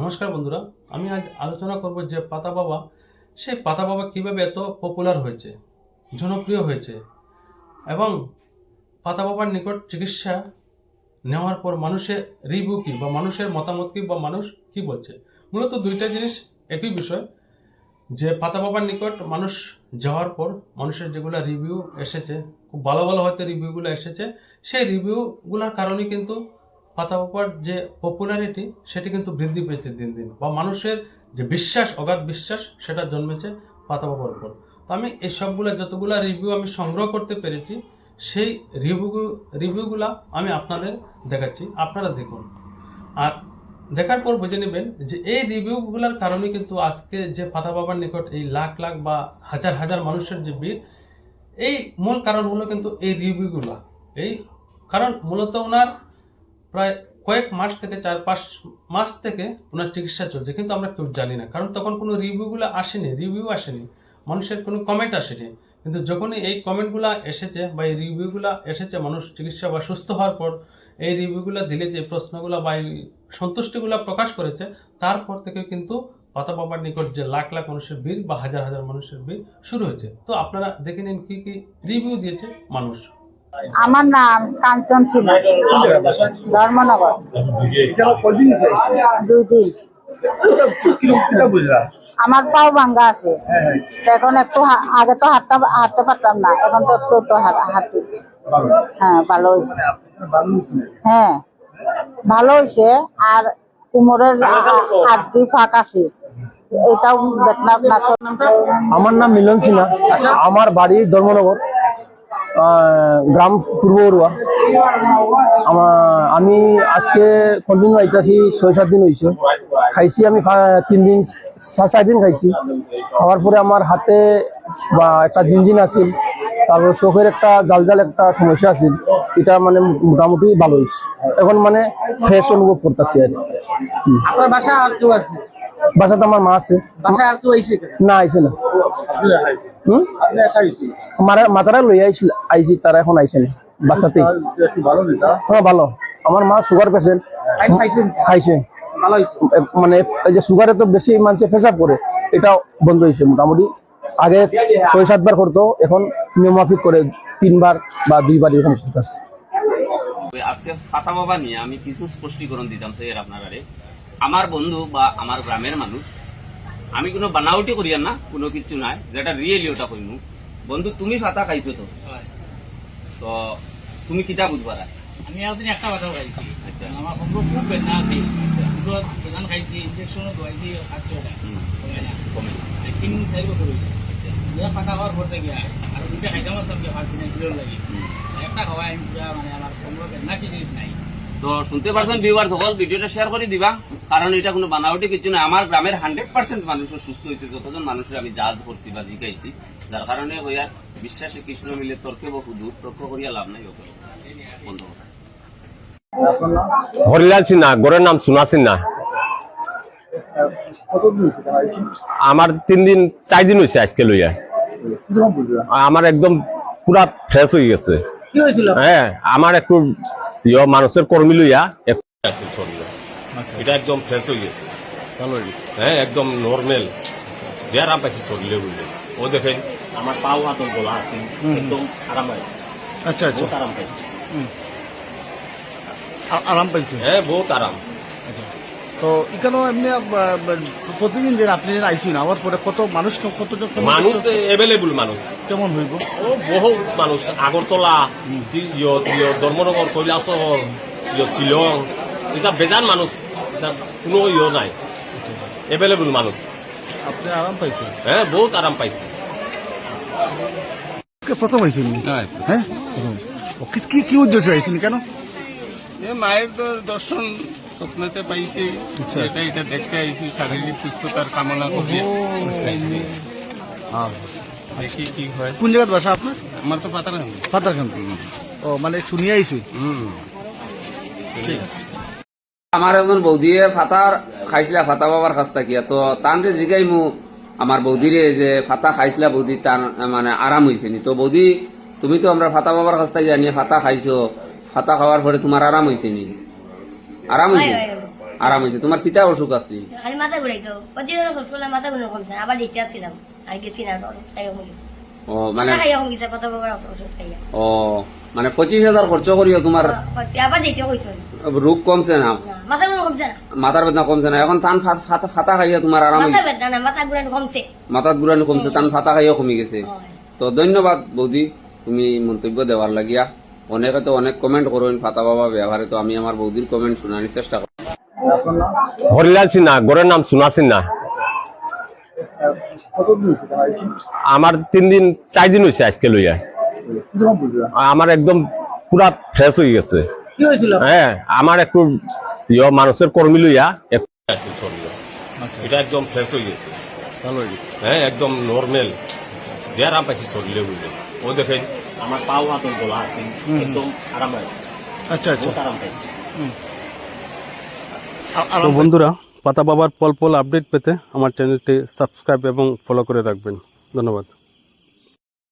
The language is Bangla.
নমস্কার বন্ধুরা, আমি আজ আলোচনা করব যে পাতা বাবা, সেই পাতা বাবা কীভাবে এত পপুলার হয়েছে, জনপ্রিয় হয়েছে, এবং পাতা বাবার নিকট চিকিৎসা নেওয়ার পর মানুষের রিভিউ কী বা মানুষের মতামত কী বা মানুষ কী বলছে? মূলত দুইটা জিনিস একই বিষয়, যে পাতা বাবার নিকট মানুষ যাওয়ার পর মানুষের যেগুলো রিভিউ এসেছে, খুব ভালো ভালো হয়তো রিভিউগুলো এসেছে, সেই রিভিউগুলোর কারণে কিন্তু পাতা যে পপুলারিটি সেটি কিন্তু বৃদ্ধি পেয়েছে দিন দিন। বা মানুষের যে বিশ্বাস, অগাধ বিশ্বাস, সেটা জন্মেছে পাতা বাবার উপর। তো আমি এই সবগুলো যতগুলো রিভিউ আমি সংগ্রহ করতে পেরেছি, সেই রিভিউ রিভিউগুলো আমি আপনাদের দেখাচ্ছি। আপনারা দেখুন। আর দেখার পর বুঝে নেবেন যে এই রিভিউগুলোর কারণে কিন্তু আজকে যে পাতা বাবার নিকট এই লাখ লাখ বা হাজার হাজার মানুষের যে ভিড়, এই মূল কারণ হলো কিন্তু এই রিভিউগুলা এই কারণ মূলত ওনার প্রায় কয়েক মাস থেকে চার পাঁচ মাস থেকে ওনার চিকিৎসা চলছে, কিন্তু আমরা কেউ জানি না। কারণ তখন কোনো রিভিউগুলো আসেনি, রিভিউ আসেনি, মানুষের কোনো কমেন্ট আসেনি। কিন্তু যখনই এই কমেন্টগুলো এসেছে বা এই রিভিউগুলো এসেছে, মানুষ চিকিৎসা বা সুস্থ হওয়ার পর এই রিভিউগুলো দিলে যে প্রশ্নগুলো বা এই সন্তুষ্টিগুলো প্রকাশ করেছে, তারপর থেকে কিন্তু পাতা বাবার নিকট যে লাখ লাখ মানুষের ভিড় বা হাজার হাজার মানুষের ভিড় শুরু হয়েছে। তো আপনারা দেখে নিন কী কী রিভিউ দিয়েছে মানুষ। আমার নাম কাঞ্চন ছিল। ধর্মনগর। দুই দিন আমার পাও ভাঙ্গা আছে। এখন একটু আগে তো হাঁটতে হাঁটতে পারতাম না, এখন তো একটু একটু হাঁটি। হ্যাঁ ভালো হয়েছে? হ্যাঁ ভালো হয়েছে। আর কোমরের হাড্ডি ফাঁক আছে। এটাও আমার নাম মিলন সিনহা। আমার বাড়ি ধর্মনগর। গ্রাম পূর্ব বড়ুয়া। আমার আমি আজকে কন্টিনিউ আইতাছি ছয়, সাত দিন হয়েছে খাইছি আমি তিন দিন চার দিন খাইছি। খাওয়ার পরে আমার হাতে বা একটা জিনজিন আছিল তারপর চোখের একটা জাল জাল একটা সমস্যা আছিল। এটা মানে মোটামুটি ভালো হয়েছে এখন মানে ফ্রেশ অনুভব করতেছি আর কি। বাসাতে আমার মা আছে। আর কেউ আইসে না না। মাতারা লই আইছিল আইছি তারা এখন আইছে না বাসাতে হ্যাঁ ভালো। আমার মা সুগার পেশেন্ট খাইছে মানে এই যে সুগারে তো বেশি মানুষে ফেসাব করে এটা বন্ধ হয়েছে মোটামুটি। আগে ছয় সাতবার করতো এখন নিয়মাফিক করে তিনবার বা দুইবার এরকম আজকে ফাতা বাবা নিয়ে আমি কিছু স্পষ্টীকরণ দিতাম স্যার আপনারা আমার বন্ধু বা আমার গ্রামের মানুষ আমি কোনো বানাউটি করিয়ার না কোনো কিছু নাই যেটা রিয়েলি ওটা কইমু। বন্ধু তুমি ফাতা খাইছো তো? তো তুমি কিতা বুঝবার? আমি একদিন একটা কথা খাইছি আচ্ছা। আমার সম্ভব খুব বেদনা আছে। বেদান খাইছি ইঞ্জেকশনও দোয়াইছি খাচ্ছি। তিন চারি বছর হয়েছে দুটা পাতা খাওয়ার পর থেকে। আর দুইটা খাইতাম সবকে ফার্সি না কিলোর লাগে। একটা খাওয়াই আমি পুরা মানে আমার সম্ভব বেদনা কি জিনিস নাই। তো শুনতে পারছেন ভিউয়ার সকল ভিডিওটা শেয়ার করে দিবা। কারণ এটা কোনো বানাউটি কিছু না আমার গ্রামের হান্ড্রেড পার্সেন্ট মানুষ সুস্থ হয়েছে। যতজন মানুষের আমি জাজ করছি বা জিকাইছি যার কারণে হইয়া বিশ্বাসে কৃষ্ণ মিলে তর্কে বহু দূর তর্ক করিয়া লাভ নাই ওকে। হরিলাল সিনহা গোরের নাম সোনা সিনহা? আমার তিন দিন চার দিন হয়েছে আজকে লইয়া। আমার একদম পুরা ফ্রেশ হয়ে গেছে। হ্যাঁ আমার একটু ইয়ে মানুষের কর্মী লইয়া একটু আছে শরীরে এটা একদম ফ্রেশ হয়ে গেছে। ভালো হ্যাঁ একদম নর্মেল যে আরাম পাইছে শরীরে বুঝলে ও দেখেন আমার পাও হাত গলা আছে একদম আরাম পাইছে। আচ্ছা আচ্ছা। আরাম পাইছে। আরাম পাইছে? হ্যাঁ বহুত আরাম। তো এখানে এমনি প্রতিদিন যে আপনি আইসুন আমার পরে কত মানুষ কতজন মানুষ এভেলেবল মানুষ। কেমন হইব? ও বহু মানুষ। আগরতলা ধর্মনগর কৈলাসহর শিলং এটা বেজান মানুষ। এটা কোনো ইয় নাই। এভেলেবল মানুষ। আপনি আরাম পাইছেন? হ্যাঁ বহুত আরাম পাইছে। প্রথম আইসুন? হ্যাঁ কি- কি কি উদ্দেশ্য আইসুন কেন? এ মায়ের তো দর্শন স্বপ্নতে পাইছি এটা এটা দেখতে আইছি শারীরিক সুস্থতার কামনা করছি। দেখি কি হয়। কোন জায়গার বাসা আপনার? আমার তো পাতার পাতারখান ও মানে শুনিয়ে হুম। আমার একজন বৌদিয়ে ফাতার খাইছিলা ফাতা বাবার কাছ থাকিয়া তো তানরে জিগাই মু আমার বৌদিরে যে ফাতা খাইছিলা বৌদি তার মানে আরাম হয়েছে নি। তো বৌদি তুমি তো আমরা ফাতা বাবার কাছ থেকে জানিয়ে ফাতা খাইছো। ফাতা খাওয়ার পরে তোমার আরাম হয়েছে নি? আরাম হয়েছে আরাম হয়েছে তোমার পিতা অসুখ আছে? আমি মাথা ঘুরাইতো হাজার খরচ মাথা ঘুরে কমছে। আবার আসছিলাম আর গেছি না ও মানে ও মানে পঁচিশ হাজার খরচ করিও তোমার রোগ কমছে না? মাথার বেদনা কমছে না? এখন টান ফাত- খাইয়া তোমার আরাম। মাথার ঘুরানো কমছে টান ফাতা খাইয়া কমে গেছে। তো ধন্যবাদ বৌদি তুমি মন্তব্য দেওয়ার লাগিয়া। অনেকে তো অনেক কমেন্ট করবেন ফাতা বাবা ব্যবহারে তো আমি আমার বৌদির কমেন্ট শোনার চেষ্টা করি। হরিলাল সিনহা গড়ের নাম সোনা সিনহা। আমার তিন দিন চার দিন হয়েছে আজকে লইয়া। আমার একদম পুরা ফ্রেশ হয়ে গেছে। হ্যাঁ আমার একটু ইয়ে মানুষের কর্মী লইয়া একটু এটা একদম ফ্রেশ গেছে। ভালো হয়ে গেছে। হ্যাঁ একদম নর্মেল যে আরাম পাইছি শরীরে বুঝলে ও দেখেন আমার পাও হাত গোলা একদম আরাম আচ্ছা আচ্ছা। আরাম পাইছি। তো বন্ধুরা পাতা বাবার পল পল আপডেট পেতে আমার চ্যানেলটি সাবস্ক্রাইব এবং ফলো করে রাখবেন। ধন্যবাদ।